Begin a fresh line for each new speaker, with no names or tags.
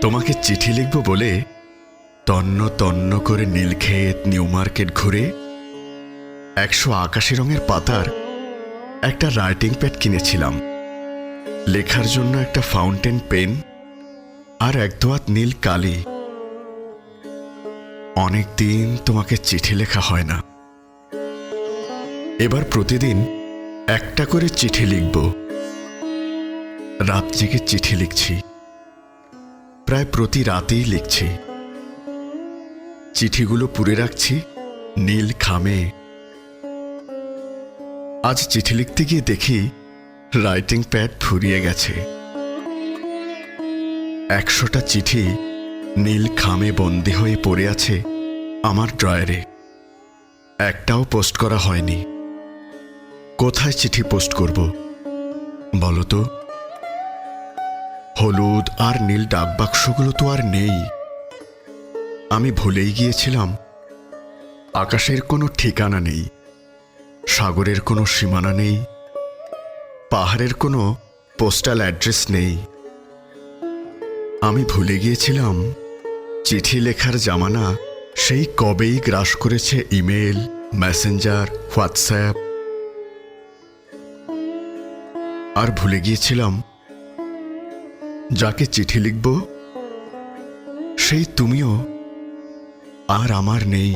তোমাকে চিঠি লিখব বলে তন্ন তন্ন করে নীলক্ষেত, নিউ মার্কেট ঘুরে একশো আকাশি রঙের পাতার একটা রাইটিং প্যাড কিনেছিলাম। লেখার জন্য একটা ফাউন্টেন পেন আর এক দোয়াত নীল কালি। অনেক দিন তোমাকে চিঠি লেখা হয় না। এবার প্রতিদিন একটা করে চিঠি লিখব। রাত জেগে চিঠি লিখছি। প্রায় প্রতি রাতেই লিখছি। চিঠিগুলো পুরে রাখছি, নীল খামে। আজ চিঠি লিখতে গিয়ে দেখি রাইটিং প্যাড ফুরিয়ে গেছে। একশোটা চিঠি নীল খামে বন্দী হয়ে পড়ে আছে আমার ড্রয়ারে। একটাও পোস্ট করা হয়নি। কোথায় চিঠি পোস্ট করব? বলো তো। হলুদ আর নীল ডাকবাক্সগুলো তো আর নেই। আমি ভুলেই গিয়েছিলাম। আকাশের কোনো ঠিকানা নেই। সাগরের কোনো সীমানা নেই। পাহাড়ের কোনো পোস্টাল অ্যাড্রেস নেই। আমি ভুলে গিয়েছিলাম চিঠি লেখার জামানা সেই কবেই গ্রাস করেছে ইমেল মেসেঞ্জার, হোয়াটসঅ্যাপ। আর ভুলে গিয়েছিলাম যাকে চিঠি লিখব সেই তুমিও আর আমার নেই।